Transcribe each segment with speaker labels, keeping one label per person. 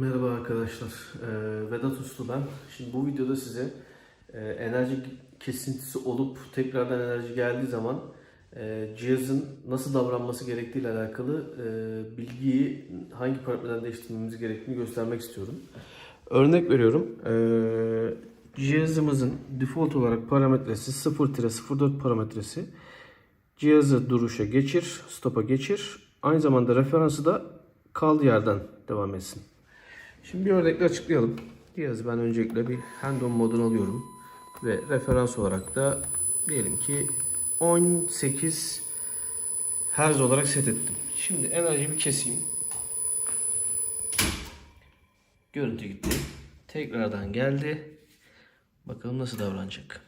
Speaker 1: Merhaba arkadaşlar, Ee, Vedat Uslu ben. Şimdi bu videoda size e, enerji kesintisi olup tekrardan enerji geldiği zaman e, cihazın nasıl davranması gerektiği ile alakalı e, bilgiyi hangi parametreden değiştirmemiz gerektiğini göstermek istiyorum. Örnek veriyorum, cihazımızın default olarak parametresi 0-04 parametresi. Cihazı duruşa geçir, stopa geçir. Aynı zamanda referansı da kaldığı yerden devam etsin. Şimdi bir örnekle açıklayalım. Cihazı ben öncelikle bir hand-on modunu alıyorum. Ve referans olarak da diyelim ki 18 Hz olarak set ettim. Şimdi enerjiyi bir keseyim. Görüntü gitti. Tekrardan geldi. Bakalım nasıl davranacak.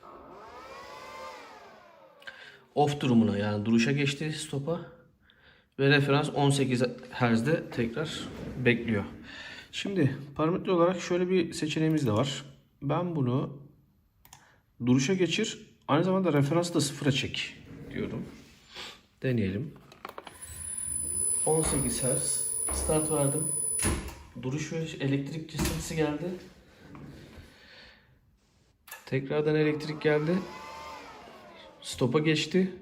Speaker 1: Off durumuna yani duruşa geçti stopa. Ve referans 18 Hz'de tekrar bekliyor. Şimdi parametre olarak şöyle bir seçeneğimiz de var. Ben bunu duruşa geçir. Aynı zamanda referansı da sıfıra çek diyorum. Deneyelim. 18 Hz. Start verdim. Duruş ve elektrik kesintisi geldi. Tekrardan elektrik geldi. Stopa geçti.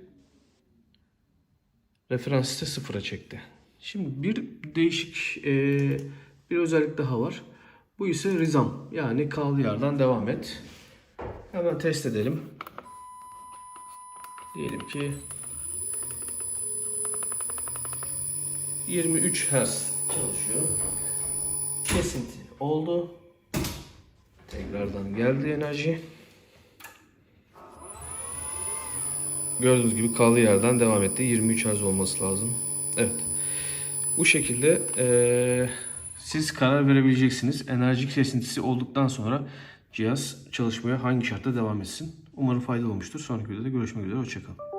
Speaker 1: Referansı da sıfıra çekti. Şimdi bir değişik e, bir özellik daha var. Bu ise rizam. Yani kaldığı yerden devam et. Hemen test edelim. Diyelim ki 23 Hz çalışıyor. Kesinti oldu. Tekrardan geldi enerji. Gördüğünüz gibi kaldığı yerden devam etti. 23 Hz olması lazım. Evet. Bu şekilde eee, siz karar verebileceksiniz. Enerji kesintisi olduktan sonra cihaz çalışmaya hangi şartta devam etsin. Umarım faydalı olmuştur. Sonraki videoda görüşmek üzere. Hoşçakalın.